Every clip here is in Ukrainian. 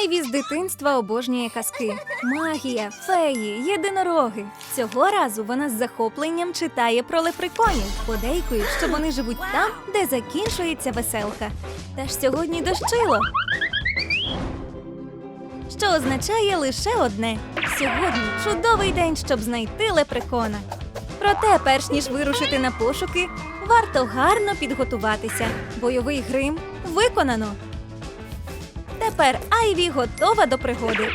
Айві з дитинства обожнює казки. Магія, феї, єдинороги. Цього разу вона з захопленням читає про лепреконів, подейкують, що вони живуть там, де закінчується веселка. Та ж сьогодні дощило. Що означає лише одне: сьогодні чудовий день, щоб знайти лепрекона. Проте, перш ніж вирушити на пошуки, варто гарно підготуватися. Бойовий грим виконано. Тепер Айві готова до пригоди.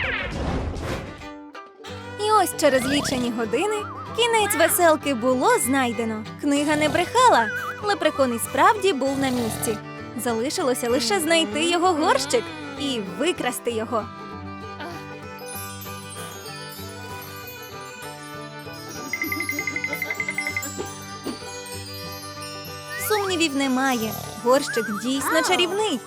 І ось через лічені години кінець веселки було знайдено. Книга не брехала. Лепрекон і справді був на місці. Залишилося лише знайти його горщик і викрасти його. Сумнівів немає. Горщик дійсно чарівний.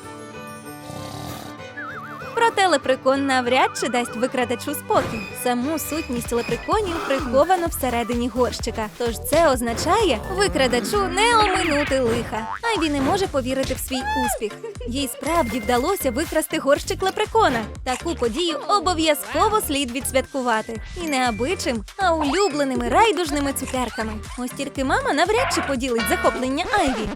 Проте лепрекон навряд чи дасть викрадачу спокій. Саму сутність лепреконів приховано всередині горщика. Тож це означає викрадачу не оминути лиха. Айві не може повірити в свій успіх. Їй справді вдалося викрасти горщик лепрекона. Таку подію обов'язково слід відсвяткувати. І не абичим, а улюбленими райдужними цукерками. Ось тільки мама навряд чи поділить захоплення Айві.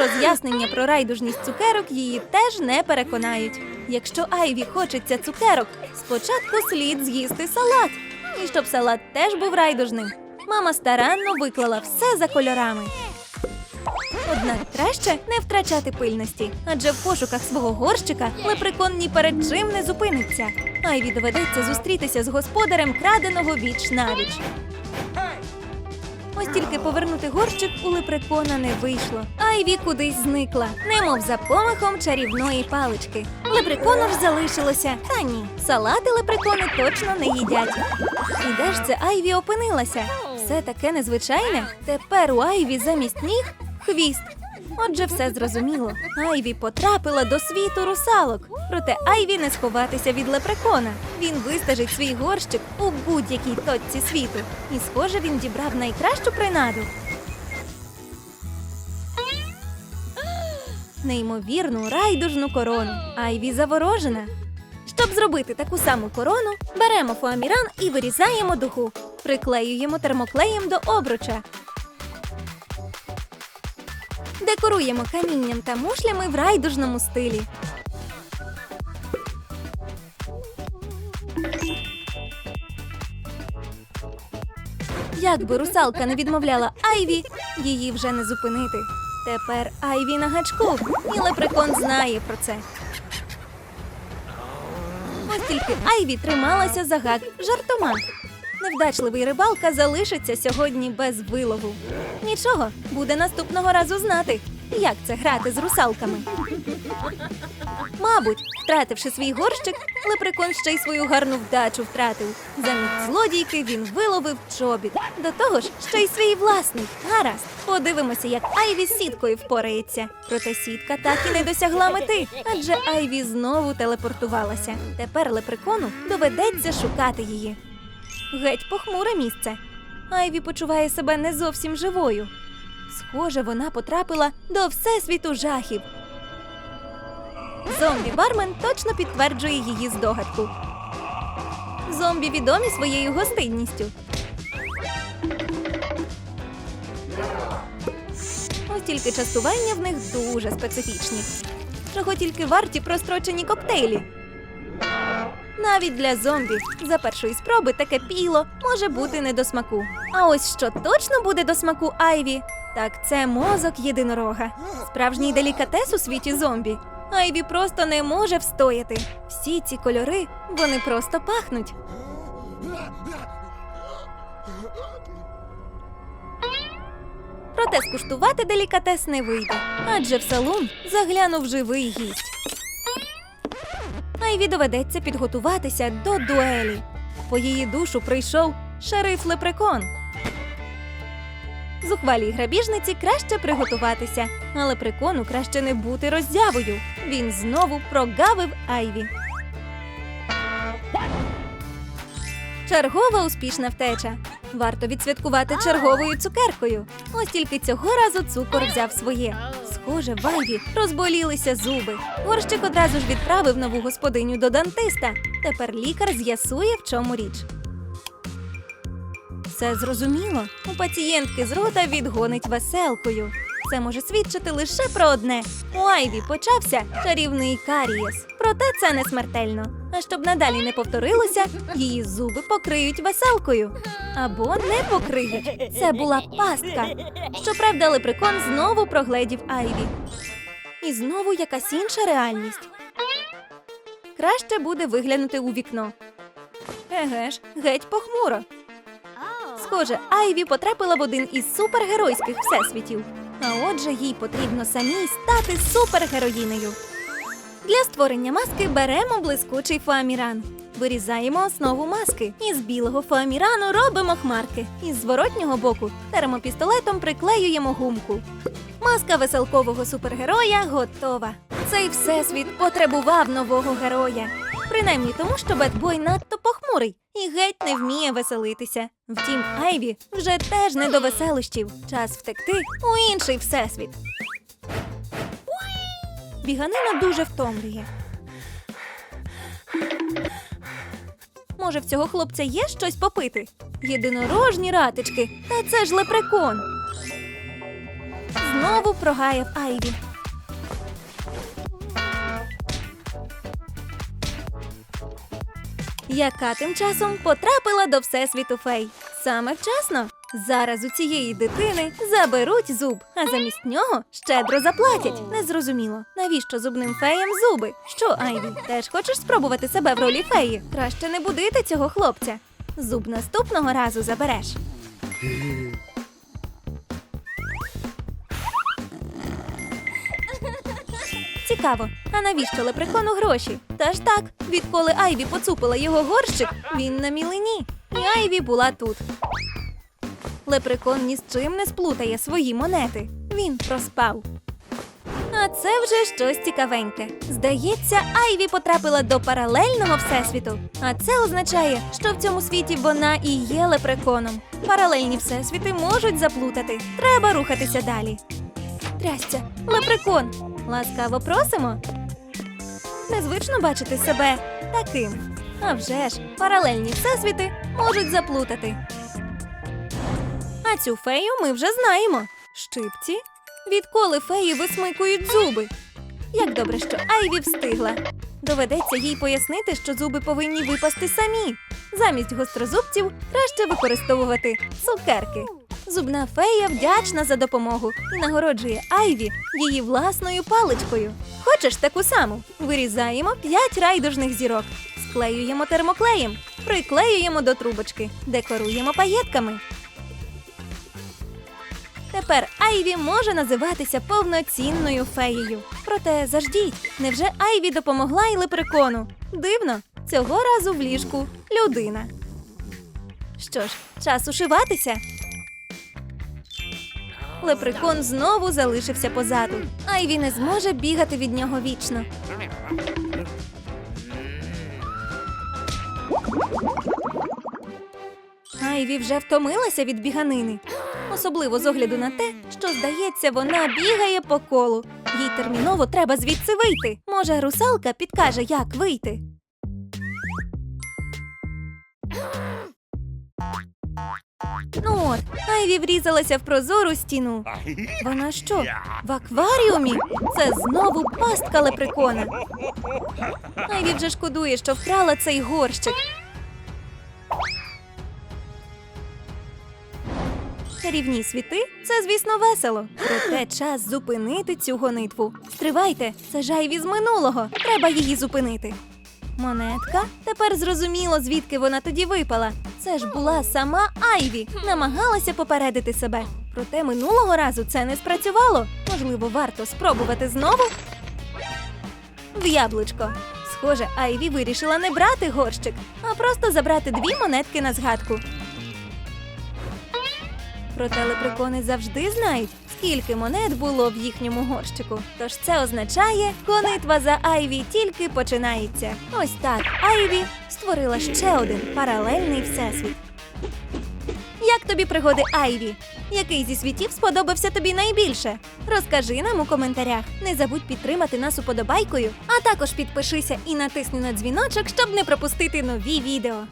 Роз'яснення про райдужність цукерок її теж не переконають. Якщо Айві хочеться цукерок, спочатку слід з'їсти салат. І щоб салат теж був райдужним, мама старанно виклала все за кольорами. Однак краще не втрачати пильності, адже в пошуках свого горщика лепрекон ні перед чим не зупиниться. Айві доведеться зустрітися з господарем краденого віч навіч. Ось тільки повернути горщик у лепрекона не вийшло. Айві кудись зникла, немов за помахом чарівної палички. Лепрекону ж залишилося. Та ні, салати лепрекони точно не їдять. І де ж це Айві опинилася? Все таке незвичайне. Тепер у Айві замість ніг хвіст. Отже, все зрозуміло. Айві потрапила до світу русалок. Проте Айві не сховатися від лепрекона. Він вистежить свій горщик у будь-якій точці світу. І, схоже, він дібрав найкращу принаду. Неймовірну райдужну корону. Айві заворожена. Щоб зробити таку саму корону, беремо фоаміран і вирізаємо духу. Приклеюємо термоклеєм до обруча. Декоруємо камінням та мушлями в райдужному стилі. Як би русалка не відмовляла Айві, її вже не зупинити. Тепер Айві на гачку, і лепрекон знає про це. Ось тільки Айві трималася за гак жартома. Невдачливий рибалка залишиться сьогодні без вилову. Нічого, буде наступного разу знати, як це грати з русалками. Мабуть, втративши свій горщик, лепрекон ще й свою гарну вдачу втратив. Замість злодійки він виловив чобіт. До того ж, ще й свій власний. Гаразд, подивимося, як Айві з сіткою впорається. Проте сітка так і не досягла мети, адже Айві знову телепортувалася. Тепер лепрекону доведеться шукати її. Геть похмуре місце. Айві почуває себе не зовсім живою. Схоже, вона потрапила до всесвіту жахів. Зомбі бармен точно підтверджує її здогадку. Зомбі відомі своєю гостинністю. Ось тільки частування в них дуже специфічні. Чого тільки варті прострочені коктейлі. Навіть для зомбі за першої спроби таке піло може бути не до смаку. А ось що точно буде до смаку Айві, так це мозок єдинорога. Справжній делікатес у світі зомбі. Айві просто не може встояти. Всі ці кольори вони просто пахнуть. Проте скуштувати делікатес не вийде, адже в салон заглянув живий гість. Айві доведеться підготуватися до дуелі. По її душу прийшов шериф Лепрекон. Зухвалій грабіжниці краще приготуватися, а лепрекону краще не бути роззявою. Він знову прогавив Айві. Чергова успішна втеча. Варто відсвяткувати черговою цукеркою. Ось тільки цього разу цукор взяв своє. Схоже, Вайві розболілися зуби. Горщик одразу ж відправив нову господиню до дантиста. Тепер лікар з'ясує, в чому річ. Все зрозуміло. У пацієнтки з рота відгонить веселкою. Це може свідчити лише про одне: у Айві почався чарівний карієс. Проте це не смертельно. А щоб надалі не повторилося, її зуби покриють веселкою. Або не покриють. Це була пастка. Щоправда, лепрекон знову прогледів Айві. І знову якась інша реальність. Краще буде виглянути у вікно. Еге ж, геть похмуро. Схоже, Айві потрапила в один із супергеройських всесвітів. А отже, їй потрібно самій стати супергероїнею. Для створення маски беремо блискучий фоаміран. Вирізаємо основу маски. Із білого фоамірану робимо хмарки. Із зворотнього боку термопістолетом приклеюємо гумку. Маска веселкового супергероя готова. Цей всесвіт потребував нового героя. Принаймні тому, що Бетбой надто похмурий і геть не вміє веселитися. Втім, Айві вже теж не до веселощів. Час втекти у інший всесвіт. Біганина дуже втомлює. Може, в цього хлопця є щось попити? Єдинорожні ратички, та це ж лепрекон. Знову прогаяв Айві. Яка тим часом потрапила до всесвіту фей. Саме вчасно. Зараз у цієї дитини заберуть зуб, а замість нього щедро заплатять. Незрозуміло, навіщо зубним феям зуби? Що, Айві, теж хочеш спробувати себе в ролі феї? Краще не будити цього хлопця. Зуб наступного разу забереш. Цікаво, а навіщо лепрекону гроші? Та ж так, відколи Айві поцупила його горщик, він на мілині. І Айві була тут. Лепрекон ні з чим не сплутає свої монети. Він проспав. А це вже щось цікавеньке. Здається, Айві потрапила до паралельного всесвіту. А це означає, що в цьому світі вона і є лепреконом. Паралельні всесвіти можуть заплутати. Треба рухатися далі. Трясця, лепрекон! Ласкаво просимо. Незвично бачити себе таким. А вже ж, паралельні всесвіти можуть заплутати. А цю фею ми вже знаємо. Щипці. Відколи феї висмикують зуби. Як добре, що Айві встигла. Доведеться їй пояснити, що зуби повинні випасти самі. Замість гострозубців краще використовувати цукерки. Зубна фея вдячна за допомогу і нагороджує Айві її власною паличкою. Хочеш таку саму? Вирізаємо 5 райдужних зірок, склеюємо термоклеєм, приклеюємо до трубочки, декоруємо паєтками. Тепер Айві може називатися повноцінною феєю. Проте заждіть, невже Айві допомогла і лепрекону? Дивно, цього разу в ліжку людина. Що ж, час ушиватися. Лепрекон знову залишився позаду. Айві не зможе бігати від нього вічно. Айві вже втомилася від біганини. Особливо з огляду на те, що, здається, вона бігає по колу. Їй терміново треба звідси вийти. Може, русалка підкаже, як вийти. Ну от, Айві врізалася в прозору стіну. Вона що? В акваріумі? Це знову пастка лепрекона. Айві вже шкодує, що вкрала цей горщик. Чарівні світи це, звісно, весело. Проте час зупинити цю гонитву. Стривайте, це ж Айві з минулого. Треба її зупинити. Монетка? Тепер зрозуміло, звідки вона тоді випала. Це ж була сама Айві, намагалася попередити себе. Проте минулого разу це не спрацювало. Можливо, варто спробувати знову. В яблучко. Схоже, Айві вирішила не брати горщик, а просто забрати дві монетки на згадку. Проте лепрекони завжди знають, скільки монет було в їхньому горщику. Тож це означає, гонитва за Айві тільки починається. Ось так Айві створила ще один паралельний всесвіт. Як тобі пригоди Айві? Який зі світів сподобався тобі найбільше? Розкажи нам у коментарях. Не забудь підтримати нас уподобайкою, а також підпишися і натисни на дзвіночок, щоб не пропустити нові відео.